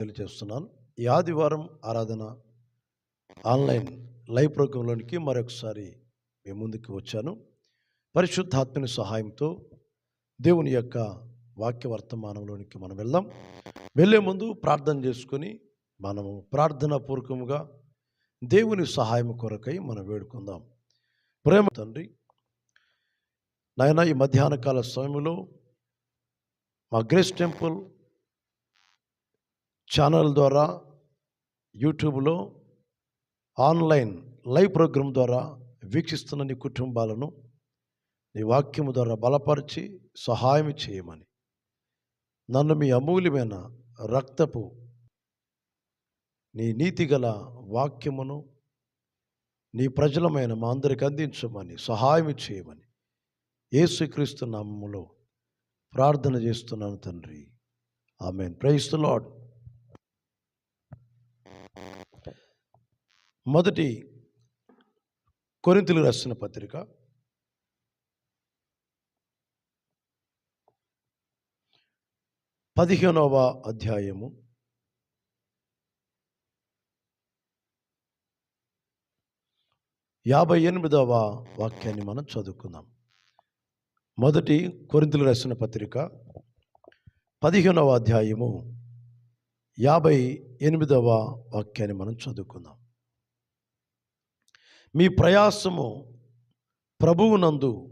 తెలియజేస్తున్నాను. ఈ ఆదివారం ఆరాధన ఆన్లైన్ లైవ్ ప్రోగ్రాంలోనికి మరొకసారి మీ ముందుకు వచ్చాను. పరిశుద్ధాత్మని సహాయంతో దేవుని యొక్క వాక్య వర్తమానంలోనికి మనం వెళ్దాం. వెళ్ళే ముందు ప్రార్థన చేసుకొని మనము ప్రార్థనా పూర్వకముగా దేవుని సహాయం కొరకై మనం వేడుకుందాం. ప్రేమ తండ్రి నాయన ఈ మధ్యాహ్నకాల సమయంలో మా గ్రేస్ టెంపుల్ ఛానల్ ద్వారా యూట్యూబ్లో ఆన్లైన్ లైవ్ ప్రోగ్రాం ద్వారా వీక్షిస్తున్న నీ కుటుంబాలను నీ వాక్యము ద్వారా బలపరిచి సహాయం చేయమని. నన్ను మీ అమూల్యమైన రక్తపు నీ నీతిగల వాక్యమును నీ ప్రజలమైన మా అందరికి అందించమని సహాయం చేయమని. యేసుక్రీస్తు నామములో ప్రార్థన చేస్తున్నాను తండ్రి. ఆమెన్. ప్రైస్ మొదటి కొరింతలు రాస్తున్న పత్రిక. పదిహేనవ అధ్యాయము. యాభై ఎనిమిదవ వాక్యాన్ని మనం చదువుకుందాం. మొదటి కొరింతలు రాసిన పత్రిక. పదిహేనవ అధ్యాయము. యాభై ఎనిమిదవ వాక్యాన్ని మనం చదువుకుందాం. మీ ప్రయాసము ప్రభువునందు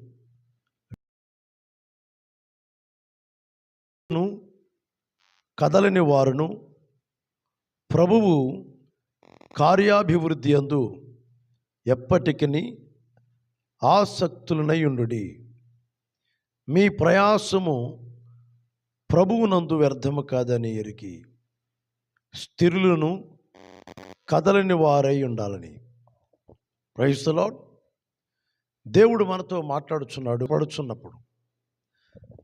ను కదలని వారును ప్రభువు కార్యాభివృద్ధి అందు ఎప్పటికీ ఆసక్తులనయుండు మీ ప్రయాసము ప్రభువునందు వ్యర్థము కాదని ఎరిగి స్థిరులను కదలని వారై ఉండాలని. ప్రైజ్ దేవుడు మనతో మాట్లాడుచున్నాడు పడుచున్నప్పుడు.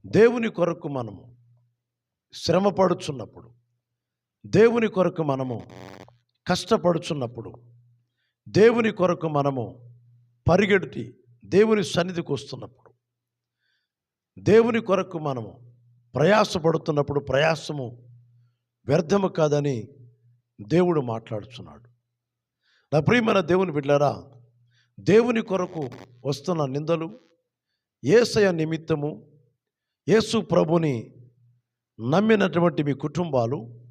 దేవుని కొరకు మనము శ్రమ పడుచున్నప్పుడు. దేవుని కొరకు మనము కష్టపడుచున్నప్పుడు. దేవుని కొరకు మనము పరిగెడుటి దేవుని సన్నిధికి వస్తున్నప్పుడు. దేవుని కొరకు మనము ప్రయాసపడుతున్నప్పుడు ప్రయాసము వ్యర్థము కాదని దేవుడు మాట్లాడుచున్నాడు. నా ప్రియమైన దేవుని బిడ్డారా దేవుని కొరకు వస్తున్న నిందలు ఏసయ నిమిత్తము యేసు ప్రభుని నమ్మినటువంటి మీ కుటుంబాలు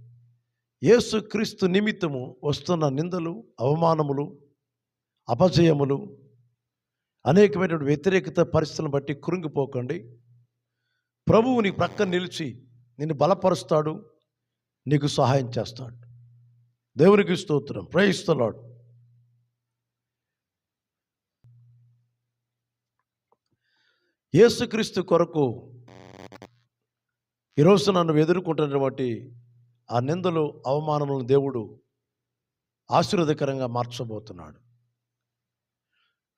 యేసు క్రీస్తు నిమిత్తము వస్తున్న నిందలు అవమానములు అపజయములు అనేకమైనటువంటి వ్యతిరేకత పరిస్థితులను బట్టి కృంగిపోకండి. ప్రభువు నీ ప్రక్కన నిలిచి నిన్ను బలపరుస్తాడు నీకు సహాయం చేస్తాడు. దేవునికి స్తోత్రం. ప్రయిస్తున్నాడు యేసుక్రీస్తు కొరకు ఈరోజు నన్ను ఎదుర్కొంటున్నటువంటి ఆ నిందలు అవమానములను దేవుడు ఆశీర్వదకరంగా మార్చబోతున్నాడు.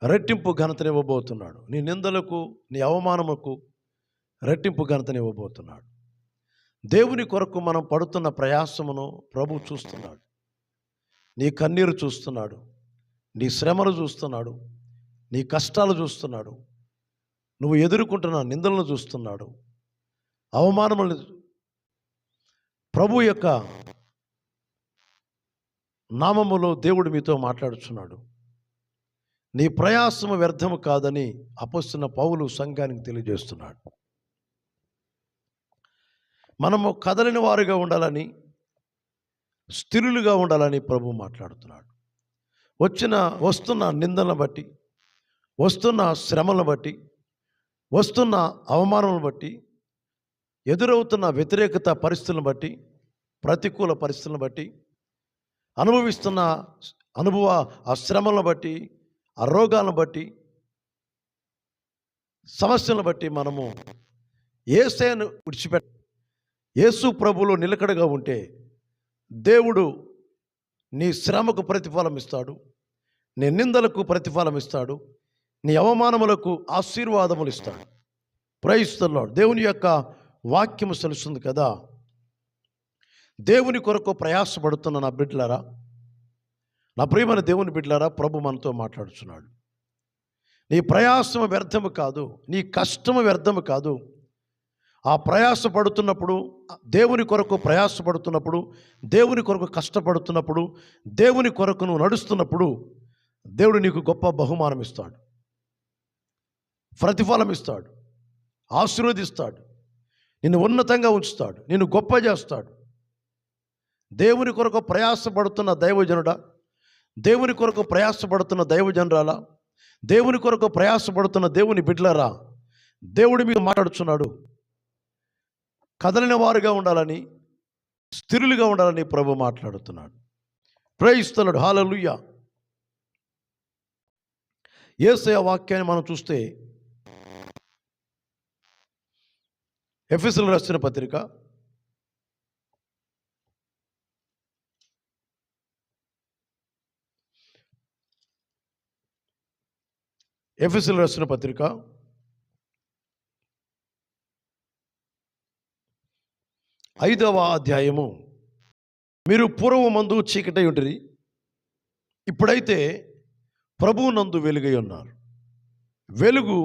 రెట్టింపు ఘనతనివ్వబోతున్నాడు నీ నిందలకు నీ అవమానముకు రెట్టింపు ఘనతనివ్వబోతున్నాడు దేవుని కొరకు మనం పడుతున్న ప్రయాసమును ప్రభు చూస్తున్నాడు. నీ కన్నీరు చూస్తున్నాడు. నీ శ్రమను చూస్తున్నాడు. నీ కష్టాలు చూస్తున్నాడు. నువ్వు ఎదుర్కొంటున్న నిందలను చూస్తున్నాడు. అవమానములను ప్రభు యొక్క నామములో దేవుడు మీతో మాట్లాడుచున్నాడు. నీ ప్రయాసము వ్యర్థము కాదని అపస్తున్న పౌలు సంఘానికి తెలియజేస్తున్నాడు. మనము కదలిన వారుగా ఉండాలని స్థిరులుగా ఉండాలని ప్రభు మాట్లాడుతున్నాడు. వచ్చిన వస్తున్న నిందలను బట్టి వస్తున్న శ్రమలను బట్టి వస్తున్న అవమానాలను బట్టి ఎదురవుతున్న వ్యతిరేకత పరిస్థితులను బట్టి ప్రతికూల పరిస్థితులను బట్టి అనుభవిస్తున్న అనుభవ ఆ శ్రమలను బట్టి ఆ రోగాలను బట్టి సమస్యలను బట్టి మనము ఏసేను విడిచిపెట్ట యేసు ప్రభులు నిలకడగా ఉంటే దేవుడు నీ శ్రమకు ప్రతిఫలం ఇస్తాడు నీ నిందలకు ప్రతిఫలం ఇస్తాడు నీ అవమానములకు ఆశీర్వాదములు ఇస్తాడు. ప్రయిస్తున్నాడు దేవుని యొక్క వాక్యము తెలుస్తుంది కదా. దేవుని కొరకు ప్రయాసపడుతున్న నా బిడ్డలారా నా ప్రియమైన దేవుని బిడ్డలారా ప్రభు మనతో మాట్లాడుచున్నాడు. నీ ప్రయాసము వ్యర్థము కాదు నీ కష్టము వ్యర్థము కాదు. ఆ ప్రయాసపడుతున్నప్పుడు దేవుని కొరకు ప్రయాసపడుతున్నప్పుడు దేవుని కొరకు కష్టపడుతున్నప్పుడు దేవుని కొరకు నువ్వు నడుస్తున్నప్పుడు దేవుడు నీకు గొప్ప బహుమానం ఇస్తాడు ప్రతిఫలం ఇస్తాడు ఆశీర్వదిస్తాడు. నిన్ను ఉన్నతంగా ఉంచుతాడు. నిన్ను గొప్ప చేస్తాడు. దేవుని కొరకు ప్రయాసపడుతున్న దైవజనుడా దేవుని కొరకు ప్రయాసపడుతున్న దైవజనురాలా దేవుని కొరకు ప్రయాసపడుతున్న దేవుని బిడ్లరా దేవుడి మీద మాట్లాడుచున్నాడు. కదలిన వారుగా ఉండాలని స్థిరులుగా ఉండాలని ప్రభు మాట్లాడుతున్నాడు. ప్రయిస్తున్నాడు హాలలుయ్య ఏసయ వాక్యాన్ని మనం చూస్తే ఎఫ్ఎస్ఎల్ రాసిన పత్రిక. ఎఫ్ఎస్ఎల్ రాసిన పత్రిక. ఐదవ అధ్యాయము. మీరు పూర్వమందు చీకటై ఉంటుంది ఇప్పుడైతే ప్రభువు నందు వెలుగై ఉన్నారు. వెలుగు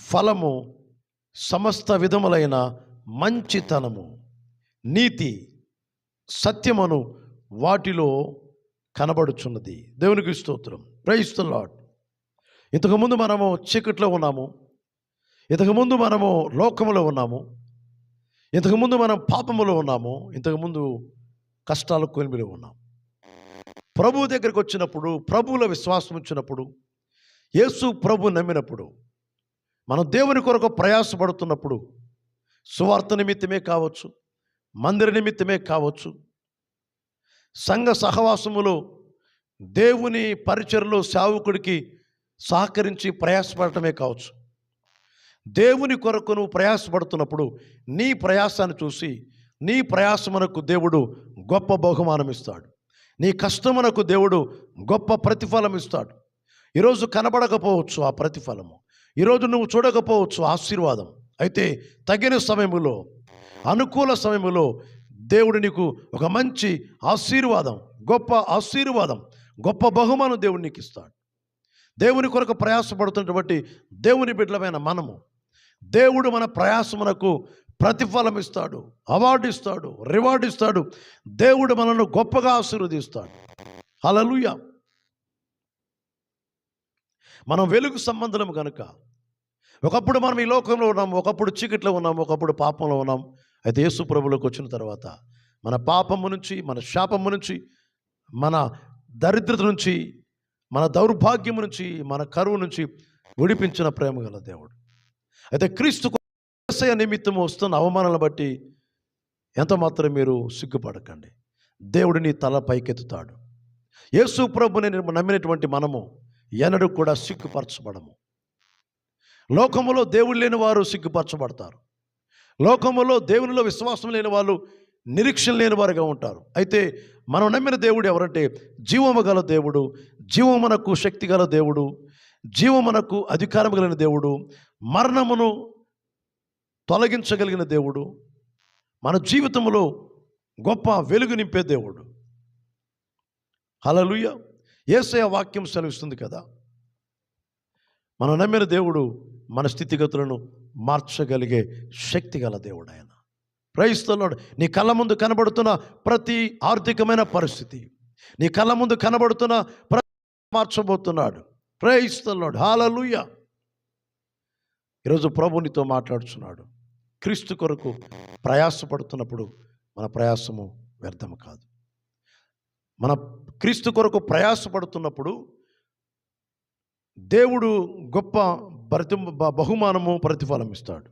ఫలము సమస్త విధములైన మంచితనము నీతి సత్యమును వాటిలో కనబడుచున్నది. దేవునికి స్తోత్రం. ప్రయిస్తున్నాడు ఇంతకుముందు మనము చీకట్లో ఉన్నాము. ఇంతకుముందు మనము లోకములో ఉన్నాము. ఇంతకుముందు మనం పాపములో ఉన్నాము. ఇంతకుముందు కష్టాల కొలిమిలో ఉన్నాం. ప్రభు దగ్గరికి వచ్చినప్పుడు ప్రభువుల విశ్వాసం వచ్చినప్పుడు యేసు ప్రభు నమ్మినప్పుడు మనం దేవుని కొరకు ప్రయాసపడుతున్నప్పుడు సువార్త నిమిత్తమే కావచ్చు మందిర నిమిత్తమే కావచ్చు సంఘ సహవాసములో దేవుని పరిచయలో సేవకుడికి సహకరించి ప్రయాసపడటమే కావచ్చు. దేవుని కొరకు నువ్వు ప్రయాసపడుతున్నప్పుడు నీ ప్రయాసాన్ని చూసి నీ ప్రయాసమునకు దేవుడు గొప్ప బహుమానం ఇస్తాడు నీ కష్టమునకు దేవుడు గొప్ప ప్రతిఫలం ఇస్తాడు ఈరోజు కనబడకపోవచ్చు ఆ ప్రతిఫలము. ఈరోజు నువ్వు చూడకపోవచ్చు ఆశీర్వాదం. అయితే తగిన సమయములో అనుకూల సమయంలో దేవుడు నీకు ఒక మంచి ఆశీర్వాదం గొప్ప ఆశీర్వాదం గొప్ప బహుమానం దేవుడు నీకు ఇస్తాడు దేవుని కొరకు ప్రయాసపడుతున్నటువంటి దేవుని బిడ్డలమైన మనము దేవుడు మన ప్రయాసమునకు ప్రతిఫలం ఇస్తాడు అవార్డు ఇస్తాడు రివార్డు ఇస్తాడు దేవుడు మనల్ని గొప్పగా ఆశీర్వదిస్తాడు. అలలుయ మనం వెలుగు సంబంధం కనుక ఒకప్పుడు మనం ఈ లోకంలో ఉన్నాం ఒకప్పుడు చీకట్లో ఉన్నాం ఒకప్పుడు పాపంలో ఉన్నాం. అయితే యేసు ప్రభులోకి వచ్చిన తర్వాత మన పాపము నుంచి మన శాపము నుంచి మన దరిద్రత నుంచి మన దౌర్భాగ్యము నుంచి మన కరువు నుంచి విడిపించిన ప్రేమ గల దేవుడు. అయితే క్రీస్తు నిమిత్తం వస్తున్న అవమానాలను బట్టి ఎంత మాత్రం మీరు సిగ్గుపడకండి. దేవుడు నీ తల పైకెత్తుతాడు. యేసు ప్రభుని నమ్మినటువంటి మనము ఎన్నడూ కూడా సిగ్గుపరచబడము. లోకములో దేవుడు లేని వారు సిగ్గుపరచబడతారు. లోకములో దేవునిలో విశ్వాసం లేని వాళ్ళు నిరీక్షణ లేని వారుగా ఉంటారు. అయితే మనం నమ్మిన దేవుడు ఎవరంటే జీవము గల దేవుడు జీవమునకు శక్తి గల దేవుడు జీవమునకు అధికారం కలిగిన దేవుడు మరణమును తొలగించగలిగిన దేవుడు మన జీవితంలో గొప్ప వెలుగు నింపే దేవుడు. హలలుయ ఏసయ వాక్యం సెలవిస్తుంది కదా. మనం నమ్మిన దేవుడు మన స్థితిగతులను మార్చగలిగే శక్తి గల దేవుడు ఆయన ప్రయిస్తున్నాడు నీ కళ్ళ ముందు కనబడుతున్న ప్రతి ఆర్థికమైన పరిస్థితి నీ కళ్ళ ముందు కనబడుతున్న ప్రతి మార్చబోతున్నాడు. ప్రయిస్తున్నాడు హాలలుయ్య ఈరోజు ప్రభునితో మాట్లాడుతున్నాడు క్రీస్తు కొరకు ప్రయాసపడుతున్నప్పుడు మన ప్రయాసము వ్యర్థం కాదు. మన క్రీస్తు కొరకు ప్రయాసపడుతున్నప్పుడు దేవుడు గొప్ప ప్రతి బహుమానము ప్రతిఫలం ఇస్తాడు.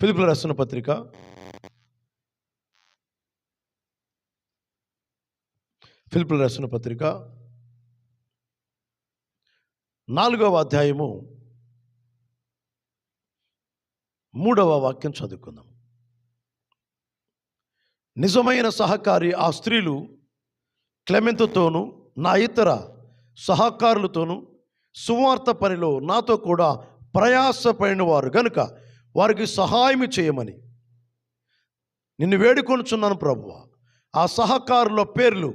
ఫిలిపుల రచన పత్రిక. ఫిలిపుల రచన పత్రిక. నాలుగవ అధ్యాయము. మూడవ వాక్యం చదువుకుందాం. నిజమైన సహకారి ఆ స్త్రీలు క్లెమెంతుతోనూ నా ఇతర సహకారులతోనూ సువార్త పనిలో నాతో కూడా ప్రయాసపడిన వారు గనుక వారికి సహాయం చేయమని. నిన్ను వేడుకొనుచున్నాను ప్రభువ. ఆ సహకారుల పేర్లు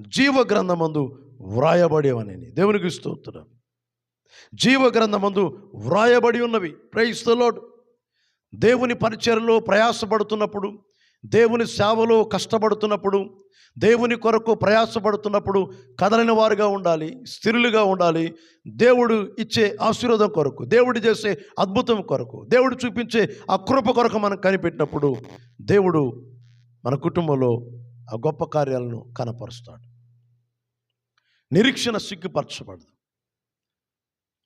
జీవ గ్రంథమందు వ్రాయబడేవని దేవునికి స్తోత్రం. జీవ గ్రంథమందు వ్రాయబడి ఉన్నవి. ప్రైస్తలోడ్ దేవుని పరిచయలో ప్రయాసపడుతున్నప్పుడు దేవుని సేవలో కష్టపడుతున్నప్పుడు దేవుని కొరకు ప్రయాసపడుతున్నప్పుడు కదలని వారుగా ఉండాలి స్థిరులుగా ఉండాలి. దేవుడు ఇచ్చే ఆశీర్వాదం కొరకు దేవుడు చేసే అద్భుతం కొరకు దేవుడు చూపించే అకృప కొరకు మనం కనిపెట్టినప్పుడు దేవుడు మన కుటుంబంలో ఆ గొప్ప కార్యాలను కనపరుస్తాడు. నిరీక్షణ సిగ్గుపరచబడదు.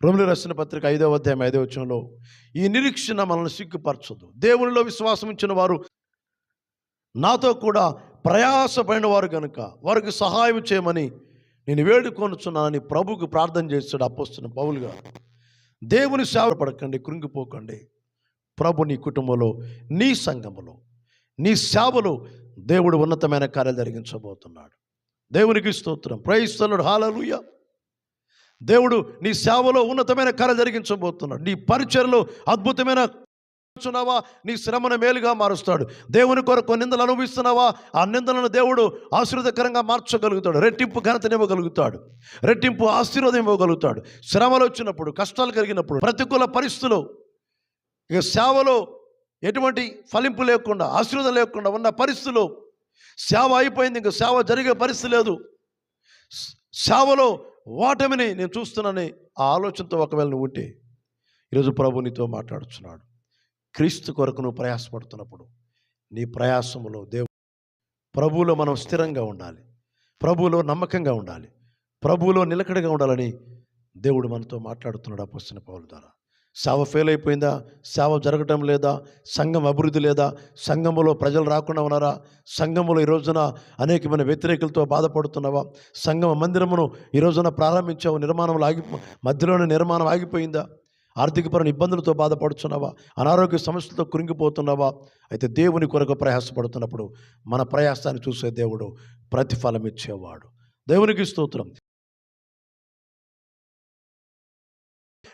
రోమిలి రాసిన పత్రిక ఐదవ అధ్యాయం ఐదవ వచనంలో ఈ నిరీక్షణ మనల్ని సిగ్గుపరచదు. దేవునిలో విశ్వాసం ఇచ్చిన వారు నాతో కూడా ప్రయాసపడిన వారు కనుక వారికి సహాయం చేయమని నేను వేడుకొనుచున్నానని ప్రభుకు ప్రార్థన చేస్తాడు అప్పొస్తున్న పౌలుగా గారు. దేవుని సేవ పడకండి కృంగిపోకండి. ప్రభు నీ కుటుంబంలో నీ సంఘములో నీ సేవలో దేవుడు ఉన్నతమైన కార్యాలు జరిగించబోతున్నాడు. దేవునికి స్తోత్రం. ప్రయిస్తున్నాడు హాలలుయ దేవుడు నీ సేవలో ఉన్నతమైన కార్యాలు జరిగించబోతున్నాడు. నీ పరిచయలో అద్భుతమైన చున్నావా నీ శ్రమను మేలుగా మారుస్తాడు. దేవుని కొరకు నిందలు అనుభవిస్తున్నావా? ఆ నిందలను దేవుడు ఆశీర్వదకరంగా మార్చగలుగుతాడు. రెట్టింపు ఘనతనివ్వగలుగుతాడు రెట్టింపు ఆశీర్వాదం ఇవ్వగలుగుతాడు. శ్రమలు వచ్చినప్పుడు కష్టాలు కలిగినప్పుడు ప్రతికూల పరిస్థితులు ఇక సేవలో ఎటువంటి ఫలింపు లేకుండా ఆశీర్వాదం లేకుండా ఉన్న పరిస్థితులు సేవ అయిపోయింది ఇంకా సేవ జరిగే పరిస్థితి లేదు. సేవలో వాటమిని నేను చూస్తున్నానని ఆ ఆలోచనతో ఒకవేళ నువ్వు ఉంటే ఈరోజు ప్రభు నీతో మాట్లాడుతున్నాడు క్రీస్తు కొరకు నువ్వు ప్రయాసపడుతున్నప్పుడు నీ ప్రయాసములో దేవు ప్రభువులో మనం స్థిరంగా ఉండాలి. ప్రభువులో నమ్మకంగా ఉండాలి. ప్రభువులో నిలకడగా ఉండాలని దేవుడు మనతో మాట్లాడుతున్నాడు అపస్తున్న పౌల ద్వారా. సేవ ఫెయిల్ అయిపోయిందా? సేవ జరగటం లేదా? సంఘం అభివృద్ధి లేదా? సంఘములో ప్రజలు రాకుండా ఉన్నారా? సంఘములో ఈ రోజున అనేకమైన వ్యతిరేకులతో బాధపడుతున్నావా? సంఘం మందిరమును ఈ రోజున ప్రారంభించావు నిర్మాణం ఆగి మధ్యలోనే నిర్మాణం ఆగిపోయిందా? ఆర్థికపరమైన ఇబ్బందులతో బాధపడుతున్నావా అనారోగ్య సమస్యలతో కురింగిపోతున్నావా అయితే దేవుని కొరకు ప్రయాసపడుతున్నప్పుడు మన ప్రయాసాన్ని చూసే దేవుడు ప్రతిఫలం ఇచ్చేవాడు. దేవునికి స్తోత్రం.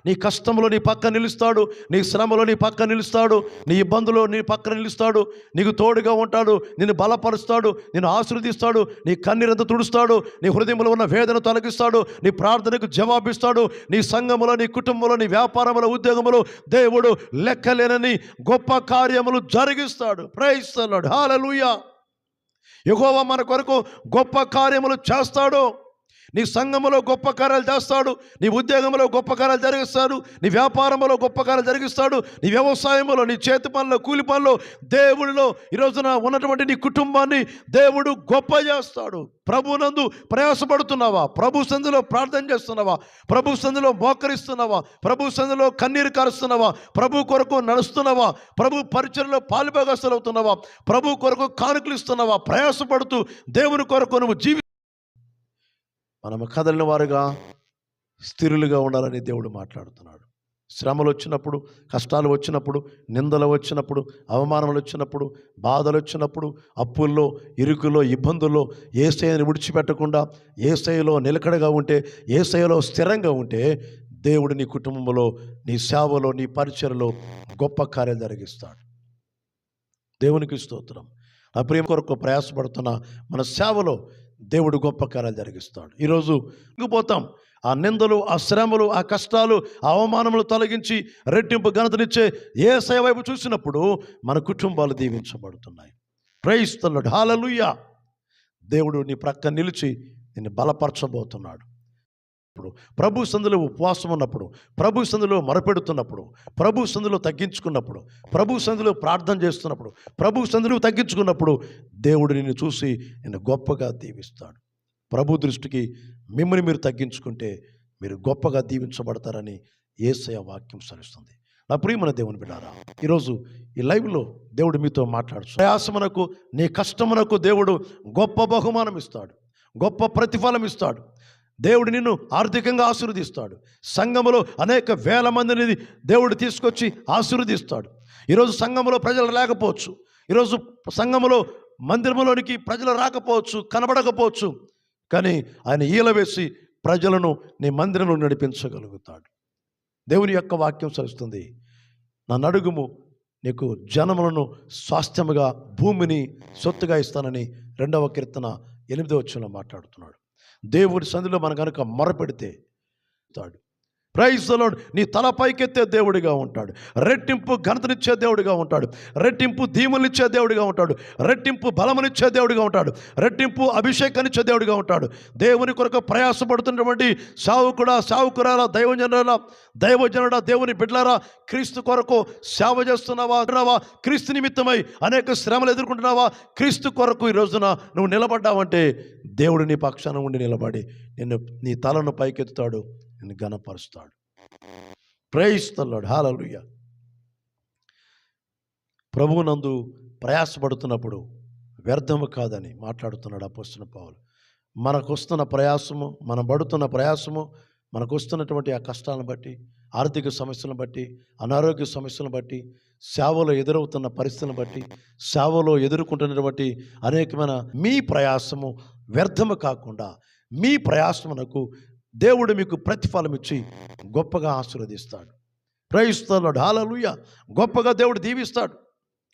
నీ కష్టంలో నీ పక్క నిలుస్తాడు నీ శ్రమలో నీ పక్క నిలుస్తాడు నీ ఇబ్బందులో నీ పక్క నిలుస్తాడు నీకు తోడుగా ఉంటాడు నిన్ను బలపరుస్తాడు నిన్ను ఆశీర్వదిస్తాడు నీ కన్నీరంత తుడుస్తాడు నీ హృదయంలో ఉన్న వేదన తొలగిస్తాడు నీ ప్రార్థనకు జవాబిస్తాడు నీ సంఘములో నీ కుటుంబంలో నీ వ్యాపారంలో ఉద్యోగంలో దేవుడు లెక్కలేనని గొప్ప కార్యములు జరిగిస్తాడు. ప్రయత్నిస్తున్నాడు హాలలుయా ఎగోవ మన కొరకు గొప్ప కార్యములు చేస్తాడు. నీ సంఘములో గొప్ప కార్యాలు చేస్తాడు నీ ఉద్యోగంలో గొప్ప కార్యాలు జరిగిస్తాడు నీ వ్యాపారంలో గొప్ప కార్యాలు జరిగిస్తాడు నీ వ్యవసాయంలో నీ చేతి పనులు కూలి పనులు దేవుడిలో ఈ రోజున ఉన్నటువంటి నీ కుటుంబాన్ని దేవుడు గొప్ప చేస్తాడు. ప్రభునందు ప్రయాసపడుతున్నావా? ప్రభు సంధిలో ప్రార్థన చేస్తున్నావా? ప్రభు సంధిలో మోకరిస్తున్నావా? ప్రభు సంధిలో కన్నీరు కారుస్తున్నావా? ప్రభు కొరకు నడుస్తున్నావా? ప్రభు పరిచయలో పాలుభాగస్తులవుతున్నావా ప్రభు కొరకు కానుకలు ఇస్తున్నావా? ప్రయాసపడుతూ దేవుని కొరకు నువ్వు జీవి మనము కదలిన వారుగా స్థిరులుగా ఉండాలని దేవుడు మాట్లాడుతున్నాడు. శ్రమలు వచ్చినప్పుడు కష్టాలు వచ్చినప్పుడు నిందలు వచ్చినప్పుడు అవమానములు వచ్చినప్పుడు బాధలు వచ్చినప్పుడు అప్పుల్లో ఇరుకుల్లో ఇబ్బందుల్లో ఏసైని విడిచిపెట్టకుండా ఏసైలో నిలకడగా ఉంటే ఏసైలో స్థిరంగా ఉంటే దేవుడు నీ కుటుంబంలో నీ సేవలో నీ పరిచయలో గొప్ప కార్యాలు జరిగిస్తాడు. దేవునికి స్తోత్రం. నా ప్రేమ కొరకు ప్రయాసపడుతున్న మన సేవలో దేవుడు గొప్ప కార్యాలు జరిగిస్తాడు. ఈరోజు ఇంగిపోతాం ఆ నిందలు ఆ శ్రమలు ఆ కష్టాలు ఆ అవమానములు తొలగించి రెట్టింపు ఘనతనిచ్చే ఏ సేవ వైపు చూసినప్పుడు మన కుటుంబాలు దీవించబడుతున్నాయి. ప్రేయిస్తున్నాడు హాలలుయ్య దేవుడు నీ ప్రక్క నిలిచి నిన్ను బలపరచబోతున్నాడు. ఇప్పుడు ప్రభు సందులో ఉపవాసం ఉన్నప్పుడు ప్రభు సందులో మరపెడుతున్నప్పుడు ప్రభు సందులో తగ్గించుకున్నప్పుడు ప్రభు సందులో ప్రార్థన చేస్తున్నప్పుడు ప్రభు సందులో తగ్గించుకున్నప్పుడు దేవుడు నిన్ను చూసి నిన్ను గొప్పగా దీవిస్తాడు. ప్రభు దృష్టికి మిమ్మల్ని మీరు తగ్గించుకుంటే మీరు గొప్పగా దీవించబడతారని ఏసయ వాక్యం సరిస్తుంది నా ప్రియమైన దేవుని బిడ్డారా ఈరోజు ఈ లైవ్లో దేవుడు మీతో మాట్లాడు ప్రయాసమునకు నీ కష్టమునకు దేవుడు గొప్ప బహుమానం ఇస్తాడు గొప్ప ప్రతిఫలం ఇస్తాడు దేవుడు నిన్ను ఆర్థికంగా ఆశీర్వదిస్తాడు. సంఘములో అనేక వేల మందిని దేవుడు తీసుకొచ్చి ఆశీర్వదిస్తాడు. ఈరోజు సంఘములో ప్రజలు లేకపోవచ్చు ఈరోజు సంఘములో మందిరములోనికి ప్రజలు రాకపోవచ్చు కనబడకపోవచ్చు. కానీ ఆయన ఈల వేసి ప్రజలను నీ మందిరంలో నడిపించగలుగుతాడు. దేవుని యొక్క వాక్యం సరిస్తుంది. నా నడుగుము నీకు జనములను స్వాస్థ్యముగా భూమిని సొత్తుగా ఇస్తానని రెండవ కీర్తన ఎనిమిదవ వచ్చిన మాట్లాడుతున్నాడు. దేవుడి సంధిలో మనం కనుక మొరపెడితే తాడు ప్రైజ్లో నీ తల పైకెత్తే దేవుడిగా ఉంటాడు. రెట్టింపు ఘనతనిచ్చే దేవుడిగా ఉంటాడు. రెట్టింపు దీమునిచ్చే దేవుడిగా ఉంటాడు. రెట్టింపు బలమునిచ్చే దేవుడిగా ఉంటాడు. రెట్టింపు అభిషేకాన్నిచ్చే దేవుడిగా ఉంటాడు. దేవుని కొరకు ప్రయాసపడుతున్నటువంటి సావుకుడా సావుకురాలా దైవజనుల దైవజనుడా దేవుని బిడ్డలారా క్రీస్తు కొరకు సేవ చేస్తున్నావా అంటున్నావా క్రీస్తు నిమిత్తమై అనేక శ్రమలు ఎదుర్కొంటున్నావా? క్రీస్తు కొరకు ఈ రోజున నువ్వు నిలబడ్డావంటే దేవుడు నీ పక్షాన ఉండి నిలబడి నిన్ను నీ తలను పైకెత్తుతాడు. నిన్ను ఘనపరుస్తాడు. ప్రేయిస్తున్నాడు హాలలుయ్య ప్రభువునందు ప్రయాసపడుతున్నప్పుడు వ్యర్థము కాదని మాట్లాడుతున్నాడు అపోస్తున్న పావులు మనకు వస్తున్న ప్రయాసము మనం పడుతున్న ప్రయాసము మనకు వస్తున్నటువంటి ఆ కష్టాలను బట్టి ఆర్థిక సమస్యలను బట్టి అనారోగ్య సమస్యలను బట్టి సేవలో ఎదురవుతున్న పరిస్థితులను బట్టి సేవలో ఎదుర్కొంటున్నటువంటి అనేకమైన మీ ప్రయాసము వ్యర్థము కాకుండా మీ ప్రయాసమునకు దేవుడు మీకు ప్రతిఫలం ఇచ్చి గొప్పగా ఆశీర్వదిస్తాడు. ప్రయిస్తున్నాడు హాలలుయ గొప్పగా దేవుడు దీవిస్తాడు.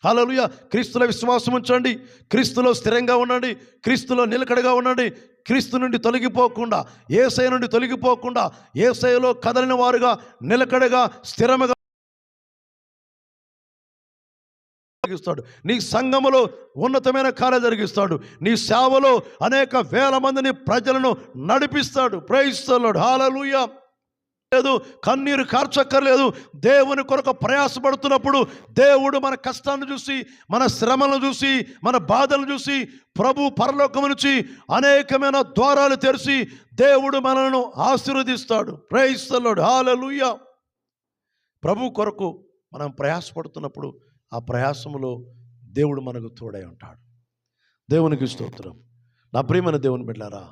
హాలలుయ క్రీస్తులో విశ్వాసం ఉంచండి. క్రీస్తులో స్థిరంగా ఉండండి. క్రీస్తులో నిలకడగా ఉండండి. క్రీస్తు నుండి తొలగిపోకుండా ఏసై నుండి తొలగిపోకుండా ఏసైలో కదలిన వారుగా నిలకడగా స్థిరముగా జరిగిస్తాడు. నీ సంఘములో ఉన్నతమైన కార్యం జరిగిస్తాడు. నీ సేవలో అనేక వేల మందిని ప్రజలను నడిపిస్తాడు. ప్రయత్నిస్తున్నాడు హాలలుయ లేదు కన్నీరు కార్చక్కర్లేదు. దేవుని కొరకు ప్రయాసపడుతున్నప్పుడు దేవుడు మన కష్టాన్ని చూసి మన శ్రమలను చూసి మన బాధలను చూసి ప్రభు పరలోకము నుంచి అనేకమైన ద్వారాలు తెరిచి దేవుడు మనలను ఆశీర్వదిస్తాడు. ప్రయత్నిస్తున్నాడు హాలలుయ ప్రభు కొరకు మనం ప్రయాసపడుతున్నప్పుడు ఆ ప్రయాసములో దేవుడు మనకు తోడై ఉంటాడు. దేవునికి స్తోత్రం. నా ప్రియమైన దేవుని బిడ్డారా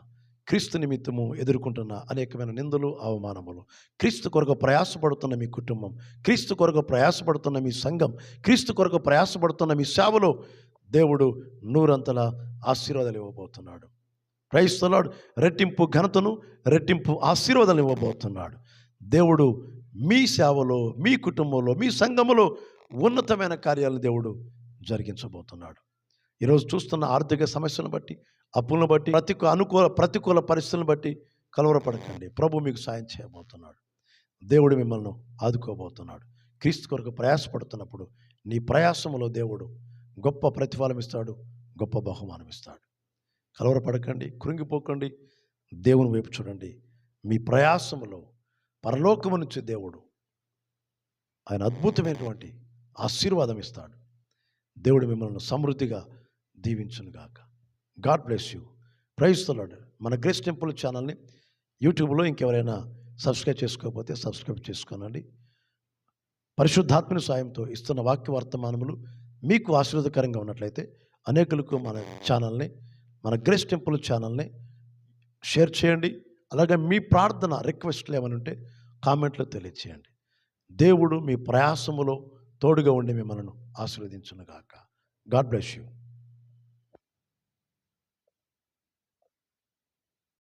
క్రీస్తు నిమిత్తము ఎదుర్కొంటున్న అనేకమైన నిందలు అవమానములు క్రీస్తు కొరకు ప్రయాసపడుతున్న మీ కుటుంబం క్రీస్తు కొరకు ప్రయాసపడుతున్న మీ సంఘం క్రీస్తు కొరకు ప్రయాసపడుతున్న మీ సేవలో దేవుడు నూరంతల ఆశీర్వాదాలు ఇవ్వబోతున్నాడు. క్రైస్తలాడు రెట్టింపు ఘనతను రెట్టింపు ఆశీర్వాదాలు ఇవ్వబోతున్నాడు. దేవుడు మీ సేవలో మీ కుటుంబంలో మీ సంఘములో ఉన్నతమైన కార్యాలను దేవుడు జరిగించబోతున్నాడు. ఈరోజు చూస్తున్న ఆర్థిక సమస్యలను బట్టి అప్పులను బట్టి ప్రతికూ అనుకూల ప్రతికూల పరిస్థితులను బట్టి కలవరపడకండి. ప్రభు మీకు సాయం చేయబోతున్నాడు. దేవుడు మిమ్మల్ని ఆదుకోబోతున్నాడు. క్రీస్తు కొరకు ప్రయాసపడుతున్నప్పుడు నీ ప్రయాసములో దేవుడు గొప్ప ప్రతిఫలం ఇస్తాడు గొప్ప బహుమానం ఇస్తాడు కలవరపడకండి కృంగిపోకండి. దేవుని వైపు చూడండి. మీ ప్రయాసములో పరలోకము నుంచి దేవుడు ఆయన అద్భుతమైనటువంటి ఆశీర్వాదం ఇస్తాడు దేవుడు మిమ్మల్ని సమృద్ధిగా దీవించునుగాక గాడ్ బ్లెస్ యూ. ప్రైస్తలాడు మన గ్రేస్ టెంపుల్ ఛానల్ని యూట్యూబ్లో ఇంకెవరైనా సబ్స్క్రైబ్ చేసుకోకపోతే సబ్స్క్రైబ్ చేసుకోనండి. పరిశుద్ధాత్మని సాయంతో ఇస్తున్న వాక్య వర్తమానములు మీకు ఆశీర్వదకరంగా ఉన్నట్లయితే అనేకులకు మన ఛానల్ని మన గ్రేస్ టెంపుల్ ఛానల్ని షేర్ చేయండి. అలాగే మీ ప్రార్థన రిక్వెస్ట్లు ఏమైనా ఉంటే కామెంట్లో తెలియచేయండి. దేవుడు మీ ప్రయాసములో తోడుగా ఉండి మిమ్మల్ని ఆశీర్వదించునుగాక. God bless you.